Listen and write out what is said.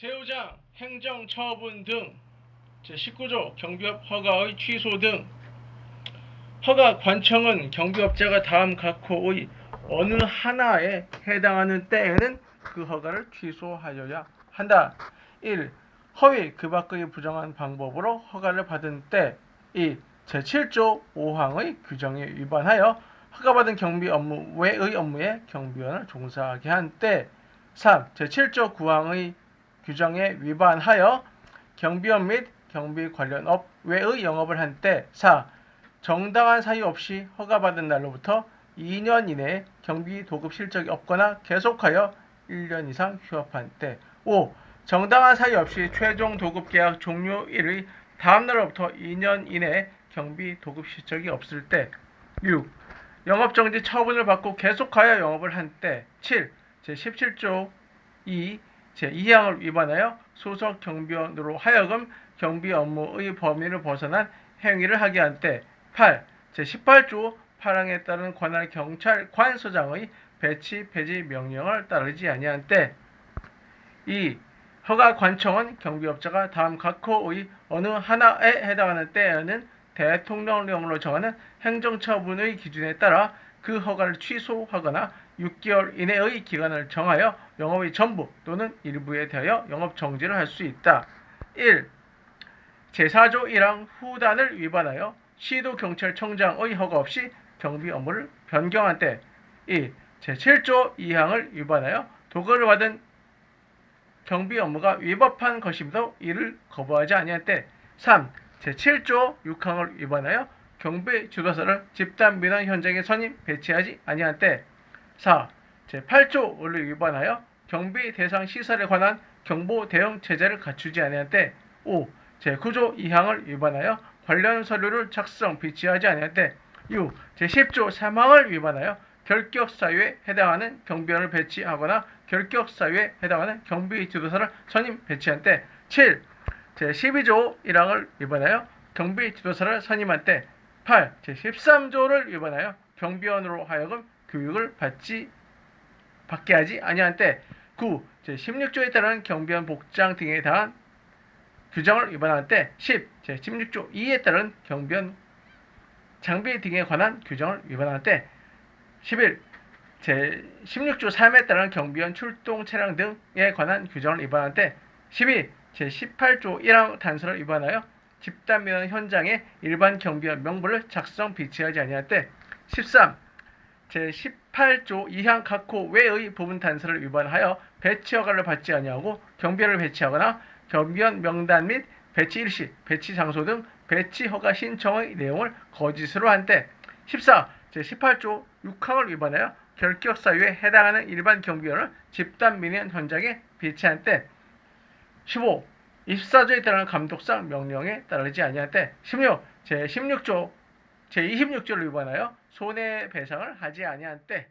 제후장 행정처분 등 제19조 경비업 허가의 취소 등 허가 관청은 경비업자가 다음 각호의 어느 하나에 해당하는 때에는 그 허가를 취소하여야 한다. 1. 허위 그 밖의 부정한 방법으로 허가를 받은 때 2. 제7조 5항의 규정에 위반하여 허가받은 경비 업무 외의 업무에 경비원을 종사하게 한 때 3. 제7조 9항의 규정에 위반하여 경비원 및 경비 관련 업 외의 영업을 한 때 4. 정당한 사유 없이 허가받은 날로부터 2년 이내에 경비 도급 실적이 없거나 계속하여 1년 이상 휴업한 때 5. 정당한 사유 없이 최종 도급 계약 종료일의 다음 날로부터 2년 이내에 경비 도급 실적이 없을 때 6. 영업정지 처분을 받고 계속하여 영업을 한 때 7. 제17조 2 제2항을 위반하여 소속 경비원으로 하여금 경비 업무의 범위를 벗어난 행위를 하게 한 때 8. 제18조 8항에 따른 관할 경찰관서장의 배치 폐지 명령을 따르지 아니한 때 2. 허가 관청은 경비업자가 다음 각호의 어느 하나에 해당하는 때에는 대통령령으로 정하는 행정처분의 기준에 따라 그 허가를 취소하거나 6개월 이내의 기간을 정하여 영업의 전부 또는 일부에 대하여 영업 정지를 할 수 있다. 1. 제4조 1항 후단을 위반하여 시도 경찰청장의 허가 없이 경비 업무를 변경한 때 2. 제7조 2항을 위반하여 도급을 받은 경비 업무가 위법한 것임도 이를 거부하지 아니할 때 3. 제7조 6항을 위반하여 경비 주도사를 집단 민원 현장에 선임 배치하지 아니한 때 4. 제8조를 위반하여 경비 대상 시설에 관한 경보 대응 체제를 갖추지 아니한 때 5. 제9조 2항을 위반하여 관련 서류를 작성 비치하지 아니한 때 6. 제10조 3항을 위반하여 결격 사유에 해당하는 경비원을 배치하거나 결격 사유에 해당하는 경비 지도사를 선임 배치한 때 7. 제12조 1항을 위반하여 경비 지도사를 선임한 때 8. 제13조를 위반하여 경비원으로 하여금 교육을 받지 받게 하지 아니한 때 9. 제16조에 따른 경비원 복장 등에 대한 규정을 위반한 때 10. 제16조 2에 따른 경비원 장비 등에 관한 규정을 위반한 때 11. 제16조 3에 따른 경비원 출동 차량 등에 관한 규정을 위반한 때 12. 제18조 1항 단서를 위반하여 집단 민원 현장에 일반 경비원 명부를 작성 비치하지 아니할 때 13. 제18조 2항 각호 외의 부분 단서를 위반하여 배치 허가를 받지 아니하고 경비원을 배치하거나 경비원 명단 및 배치 일시, 배치 장소 등 배치 허가 신청의 내용을 거짓으로 한 때 14. 제18조 6항을 위반하여 결격 사유에 해당하는 일반 경비원을 집단 민원 현장에 배치한 때 15. 24조에 따르는 감독상 명령에 따르지 아니할 때 16. 제16조 제26조를 위반하여 손해배상을 하지 아니한 때